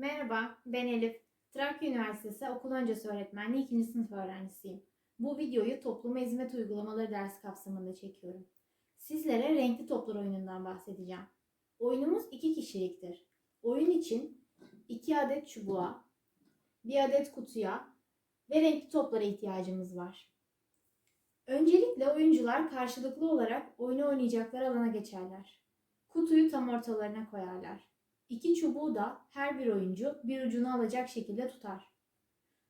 Merhaba, ben Elif. Trakya Üniversitesi Okul Öncesi Öğretmenliği 2. sınıf öğrencisiyim. Bu videoyu topluma hizmet uygulamaları dersi kapsamında çekiyorum. Sizlere renkli toplar oyunundan bahsedeceğim. Oyunumuz iki kişiliktir. Oyun için 2 adet çubuğa, 1 adet kutuya ve renkli toplara ihtiyacımız var. Öncelikle oyuncular karşılıklı olarak oyunu oynayacakları alana geçerler. Kutuyu tam ortalarına koyarlar. İki çubuğu da her bir oyuncu bir ucunu alacak şekilde tutar.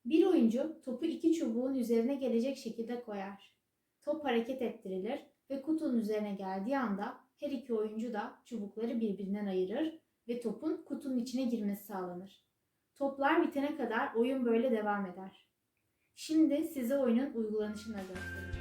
Bir oyuncu topu iki çubuğun üzerine gelecek şekilde koyar. Top hareket ettirilir ve kutunun üzerine geldiği anda her iki oyuncu da çubukları birbirinden ayırır ve topun kutunun içine girmesi sağlanır. Toplar bitene kadar oyun böyle devam eder. Şimdi size oyunun uygulanışını göstereceğim.